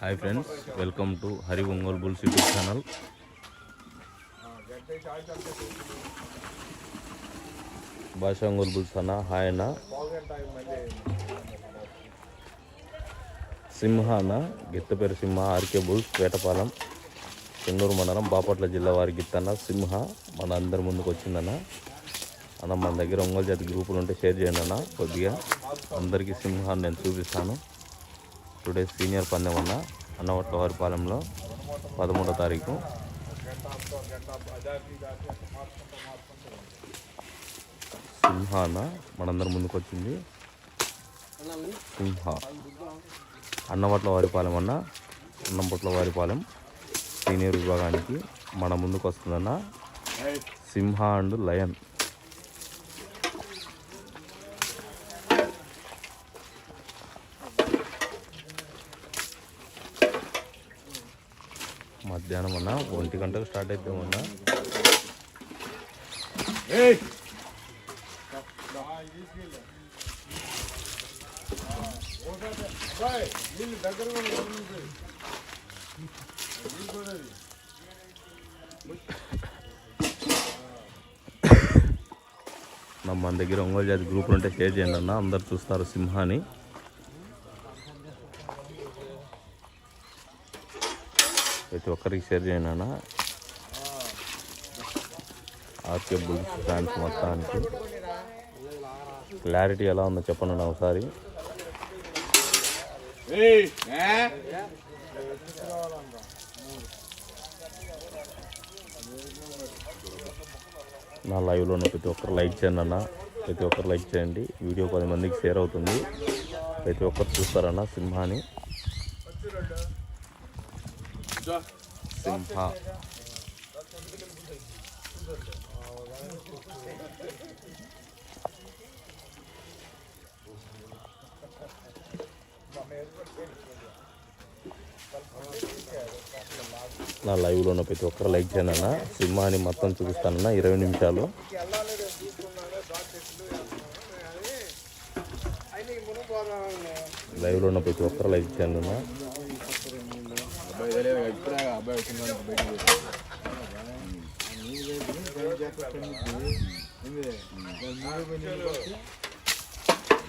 Hi friends welcome to Hari Ongole bulls YouTube channel భాష ఒంగోలు హాయన సింహాన? అన్న గిత్తపేరు సింహ ఆర్కే బుల్స్ వేటపాలెం చెన్నూరు మండలం బాపట్ల జిల్లా వారి గిత్తన్న సింహ మన అందరి ముందుకు వచ్చిందన్న. అన్న మన దగ్గర ఒంగోలు జాతి గ్రూపులు ఉంటే షేర్ చేయండి అన్న కొద్దిగా. అందరికీ సింహాన్ని నేను చూపిస్తాను. టుడే సీనియర్ పందెం అన్న అన్నవట్ల వారి పాలెంలో పదమూడో తారీఖు. సింహాన అన్న మనందరి ముందుకు వచ్చింది సింహ. అన్నవట్ల వారిపాలెం అన్న అన్నంపట్ల వారిపాలెం సీనియర్ విభాగానికి మన ముందుకు వస్తుందన్న సింహ అండ్ లయన్. మధ్యాహ్నం అన్న ఒంటి గంటకు స్టార్ట్ నా మన దగ్గర ఒంగోలు జాతి గ్రూపులు ఉంటే షేర్ చేయండి అన్న. అందరు చూస్తారు సింహాని. ప్రతి ఒక్కరికి షేర్ చేయండి అన్న. ఆర్కే బుల్స్ ఫ్యాన్స్ మొత్తానికి. క్లారిటీ ఎలా ఉందో చెప్పండి అన్న ఒకసారి. నా లైవ్లో ఉన్న ప్రతి ఒక్కరు లైక్ చేయండి అన్న. ప్రతి ఒక్కరు లైక్ చేయండి. వీడియో పది మందికి షేర్ అవుతుంది. ప్రతి ఒక్కరు చూస్తారన్న సింహాని. సింహ. నా లైవ్లో ఉన్న ప్రతి ఒక్కరు లైక్ చేయండి అన్న. మొత్తం చూపిస్తానన్న. ఇరవై నిమిషాలు. లైవ్లో ఉన్న ప్రతి ఒక్కరు లైక్ చేయండి అబ్బాయి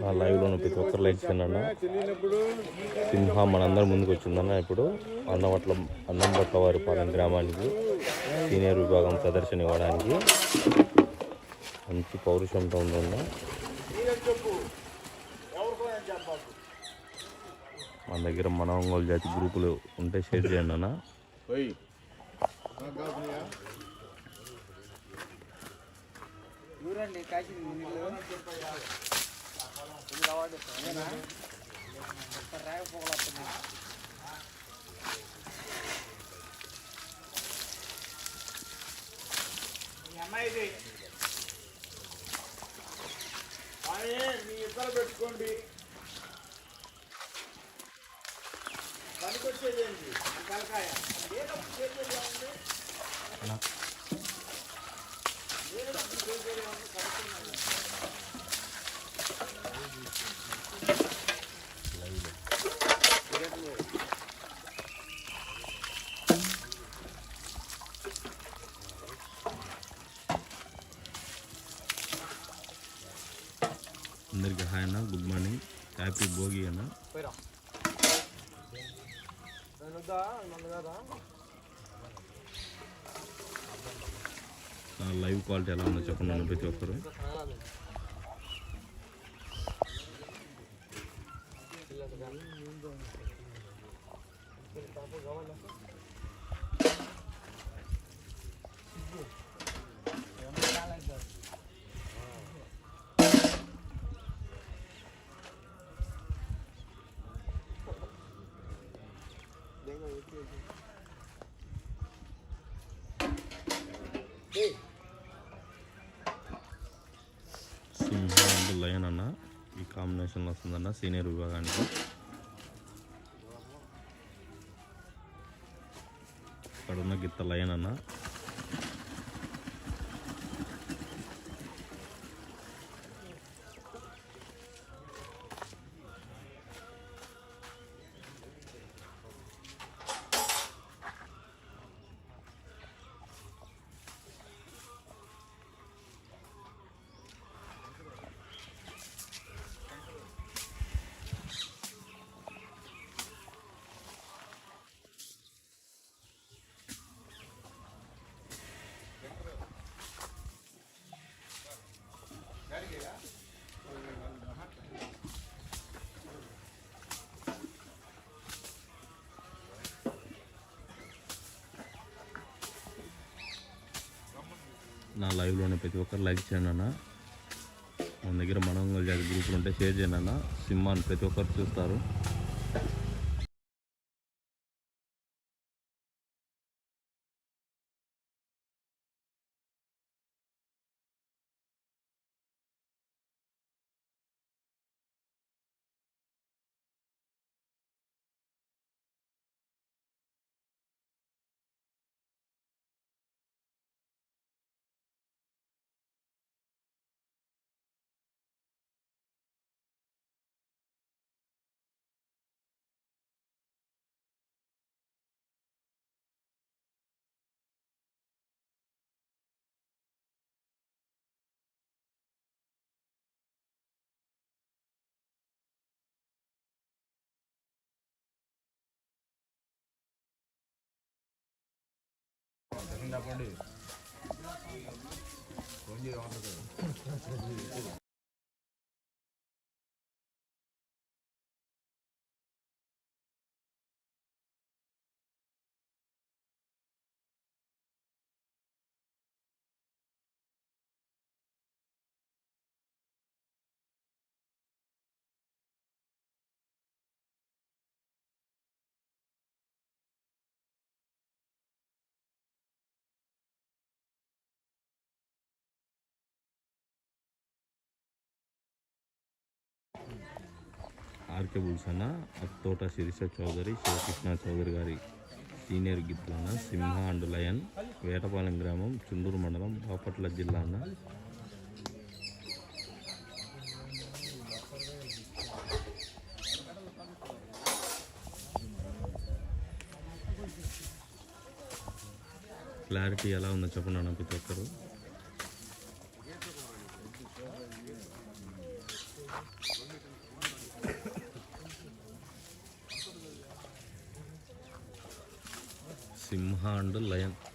నా లైవ్లో ఉన్న ప్రతి ఒక్కరు లైక్ చేయండి అన్న. సింహ మనందరి ముందుకు వచ్చిందన్న ఇప్పుడు అన్నవట్ల అన్నంపట్ల వారిపాలెం గ్రామానికి సీనియర్ విభాగం ప్రదర్శన ఇవ్వడానికి మంచి పౌరుషంతో ఉందన్న. మన దగ్గర మన ఒంగోలు జాతి గ్రూపులు ఉంటే షేర్ చేయండి అన్న. చూడండి కాశీ అమ్మాయిది మీ ఇద్దరు పెట్టుకోండి పనికొచ్చేది ఏంటి కలకాయ ఏదో చేసేది లైవ్ క్వాలిటీ ఎలా ఉందో చెప్పండి ప్రతి ఒక్కరు. కావాలి అండ్ లయన్ అన్న ఈ కాంబినేషన్లో వస్తుందన్న సీనియర్ విభాగానికి. ఇక్కడ ఉన్న గిత్త లయన్ అన్న. నా లైవ్లోనే ప్రతి ఒక్కరు లైక్ చేయండి అన్న. మన దగ్గర మనం జాతి గ్రూపులు ఉంటే షేర్ చేయండి అన్న. సినిమాని ప్రతి ఒక్కరు చూస్తారు. 생각하는데 언제 나왔어요? ఆర్కే బుల్సన్న తోట అత్తోట శిరీష చౌదరి శివకృష్ణ చౌదరి గారి సీనియర్ గిట్లన్న సింహ అండ్ లయన్ వేటపాలెం గ్రామం చుండూరు మండలం బాపట్ల జిల్లా అన్న. క్లారిటీ ఎలా ఉందో చెప్పండి అన్న ప్రతి ఒక్కరు. సింహ అండ్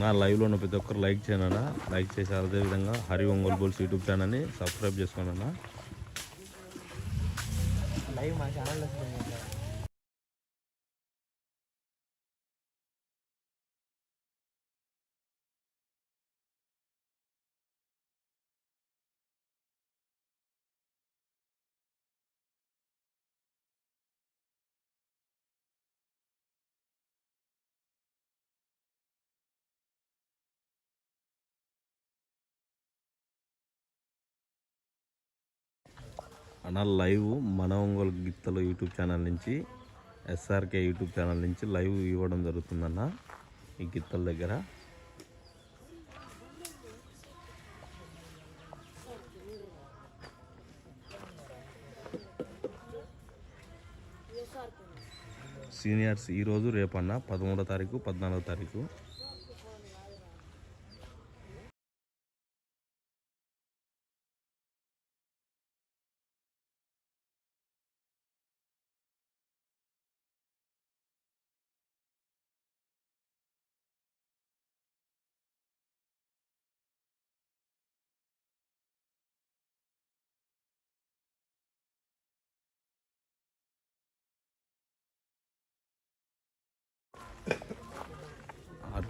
నా లైవ్లో ఉన్న ప్రతి ఒక్కరు లైక్ చేయండి అన్న. లైక్ చేసి అదేవిధంగా హరి ఒంగోలు బోల్స్ యూట్యూబ్ ఛానల్ని సబ్స్క్రైబ్ చేసుకోనన్నా లైవ్ మా ఛానల్లో అన్న లైవ్ మన ఒంగోలు గిత్తలు యూట్యూబ్ ఛానల్ నుంచి ఎస్ఆర్కే యూట్యూబ్ ఛానల్ నుంచి లైవ్ ఇవ్వడం జరుగుతుందన్న ఈ గిత్తల దగ్గర. సీనియర్స్ ఈరోజు రేపన్న పదమూడో తారీఖు పద్నాలుగో తారీఖు.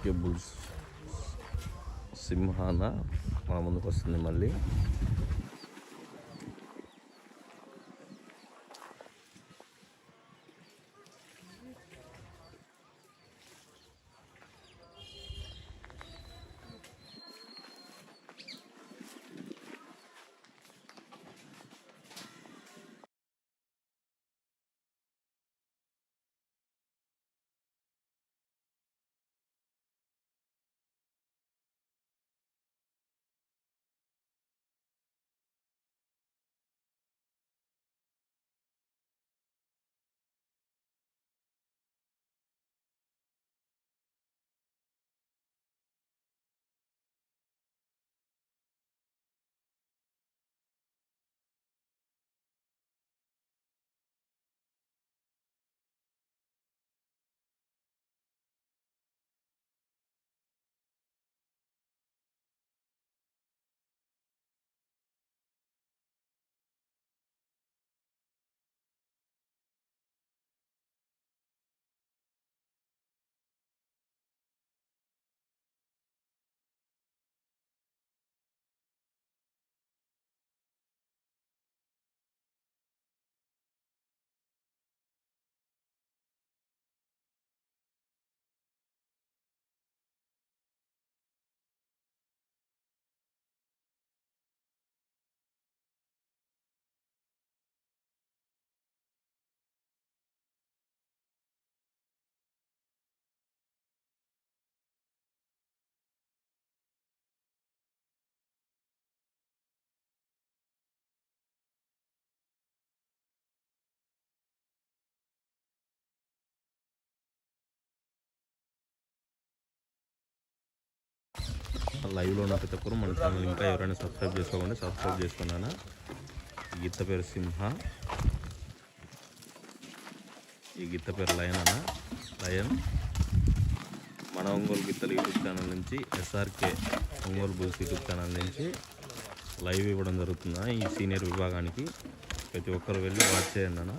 ఆర్కే సింహాన మన ముందుకు వస్తుంది మళ్ళీ. లైవ్లో ఉన్న ప్రతి ఒక్కరు మన ఛానల్ ఇంకా ఎవరైనా సబ్స్క్రైబ్ చేసుకోకుండా సబ్స్క్రైబ్ చేసుకున్నాను? గిత్త పేరు సింహ. ఈ గిత్త పేరు లయన్ అన్న. లయన్. మన ఒంగోలు గిత్తలు యూట్యూబ్ ఛానల్ నుంచి SRK Ongole bulls YouTube channel నుంచి లైవ్ ఇవ్వడం జరుగుతుందా? ఈ సీనియర్ విభాగానికి ప్రతి ఒక్కరు వెళ్ళి వాచ్ చేయండి అన్న.